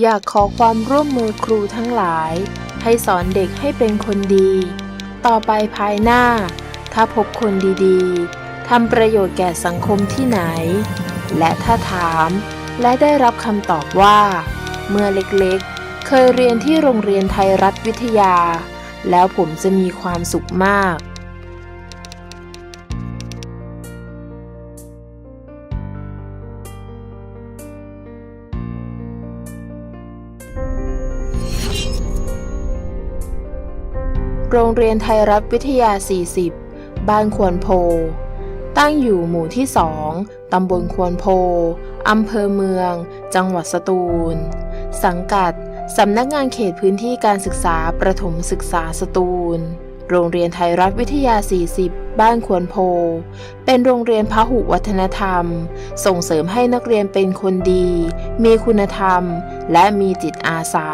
อยากขอความร่วมมือครูทั้งหลาย ให้สอนเด็กให้เป็นคนดี ต่อไปภายหน้า ถ้าพบคนดีๆทำประโยชน์แก่สังคมที่ไหน และถ้าถามและได้รับคำตอบว่า เมื่อเล็กๆ เคยเรียนที่โรงเรียนไทยรัฐวิทยา แล้วผมจะมีความสุขมาก โรงเรียนไทยรัฐวิทยา 40 บ้านควรโพ ตั้งอยู่หมู่ที่ 2 ตำบลควรโพ อำเภอเมือง จังหวัดสตูล สังกัด สำนักงานเขตพื้นที่การศึกษาประถมศึกษาสตูล โรงเรียนไทยรัฐวิทยา 40 บ้านควรโพ เป็นโรงเรียนพหุวัฒนธรรม ส่งเสริมให้นักเรียนเป็นคนดี มีคุณธรรม และมีจิตอาสา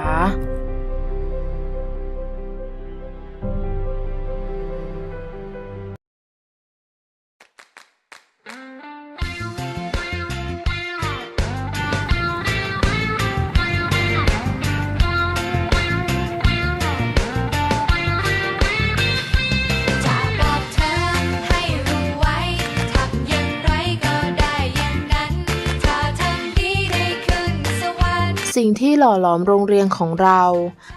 สิ่งที่หล่อหลอมโรงเรียนของเรา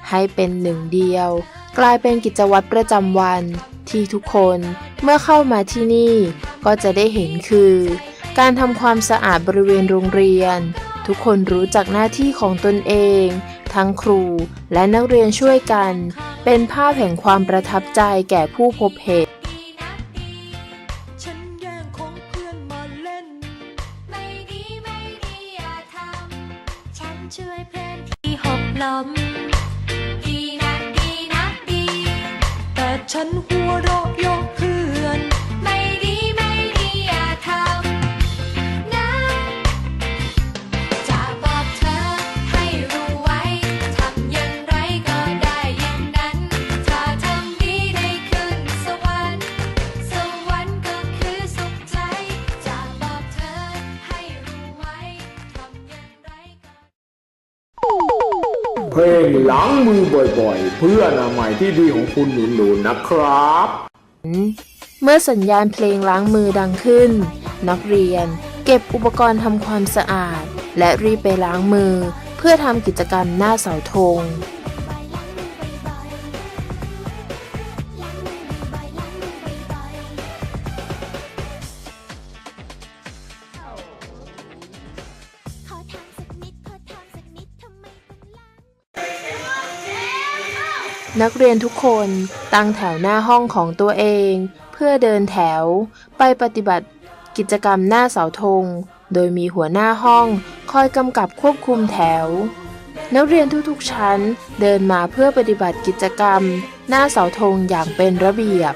ให้เป็นหนึ่งเดียว กลายเป็นกิจวัตรประจำวัน ที่ทุกคนเมื่อเข้ามาที่นี่ ก็จะได้เห็นคือ การทำความสะอาดบริเวณโรงเรียน ทุกคนรู้จักหน้าที่ของตนเอง ทั้งครูและนักเรียนช่วยกัน เป็นภาพแห่งความประทับใจแก่ผู้พบเห็น ช่วยเพื่อนที่หกล้มดีนักดีนักดี แต่ฉันหัวเราะยก พลงล้างมือบ่อยๆ เพื่ออนามัยที่ดีของคุณหนูๆนะครับ เมื่อสัญญาณเพลงล้างมือดังขึ้น นักเรียน เก็บอุปกรณ์ทำความสะอาด และรีบไปล้างมือ เพื่อทำกิจกรรมหน้าเสาธง นักเรียนทุกคนตั้งแถวหน้าห้องของตัวเอง เพื่อเดินแถวไปปฏิบัติกิจกรรมหน้าเสาธง โดยมีหัวหน้าห้องคอยกำกับควบคุมแถว นักเรียนทุกๆชั้นเดินมาเพื่อปฏิบัติกิจกรรม หน้าเสาธงอย่างเป็นระเบียบ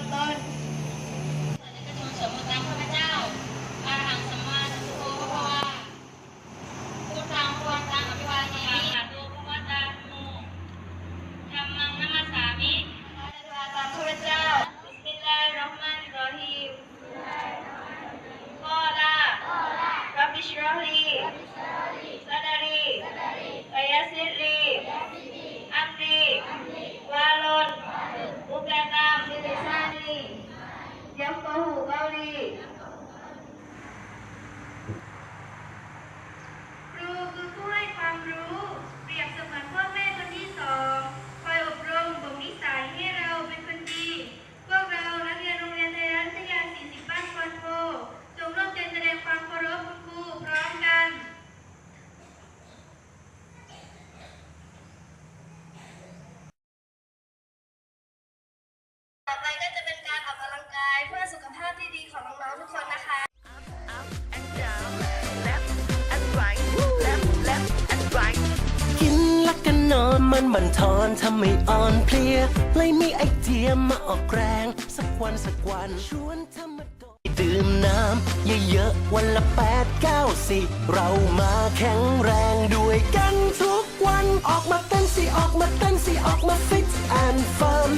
of God นอนมันบันทอนทำให้อ่อนเพลียเลยมีไอเดียมาออกแรง สักวันสักวันชวนเธอมาโดดดื่มน้ำเยอะๆวันละแปดเก้าสิเรามาแข็งแรงด้วยกันทุกวันออกมาเต้นสิออกมาเต้นสิออกมาฟิตแอนด์เฟิร์ม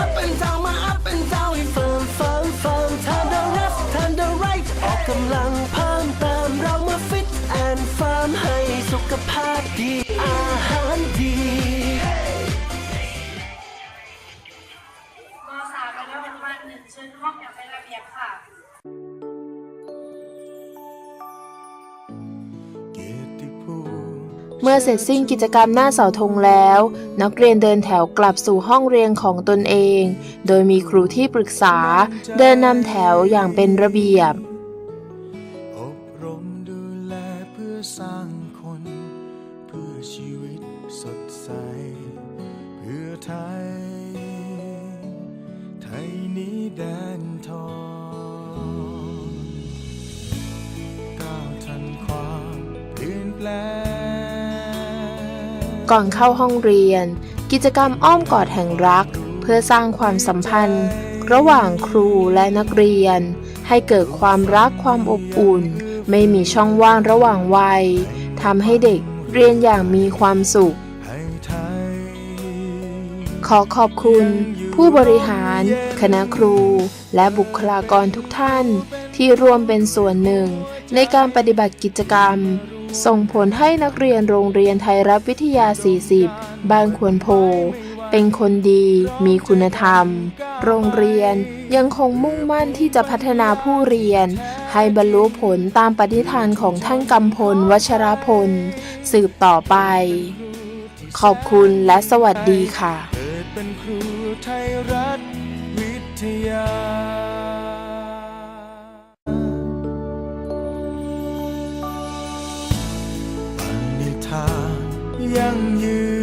up and down มา up and down ให้เฟิร์มเฟิร์มเฟิร์ม turn the left turn the right ออกกำลังเพิ่มเติมเรามาฟิตแอนด์เฟิร์มให้สุขภาพดี มื่อเสร็จสิ้นกิจกรรมหน้าเสาธงแล้ว นักเรียนเดินแถวกลับสู่ห้องเรียนของตนเอง โดยมีครูที่ปรึกษา เดินนำแถวอย่างเป็นระเบียบอบรมดูแลเพื่อสร้างคน เพื่อชีวิตสดใส เพื่อไทย ก่อนเข้าห้องเรียน กิจกรรมอ้อมกอดแห่งรัก เพื่อสร้างความสัมพันธ์ ระหว่างครูและนักเรียน ให้เกิดความรักความอบอุ่น ไม่มีช่องว่างระหว่างวัยทำให้เด็กเรียนอย่างมีความสุข ขอขอบคุณ ผู้บริหาร คณะครู และบุคลากรทุกท่าน ที่ร่วมเป็นส่วนหนึ่งในการปฏิบัติกิจกรรม ส่งผลให้นักเรียนโรงเรียนไทยรัฐวิทยา 40 บานควรโพ เป็นคนดี มีคุณธรรม โรงเรียนยังคงมุ่งมั่นที่จะพัฒนาผู้เรียน ให้บรรลุผลตามปฏิฐานของท่านกำพล วัชรพล สืบต่อไป ขอบคุณและสวัสดีค่ะ 相遇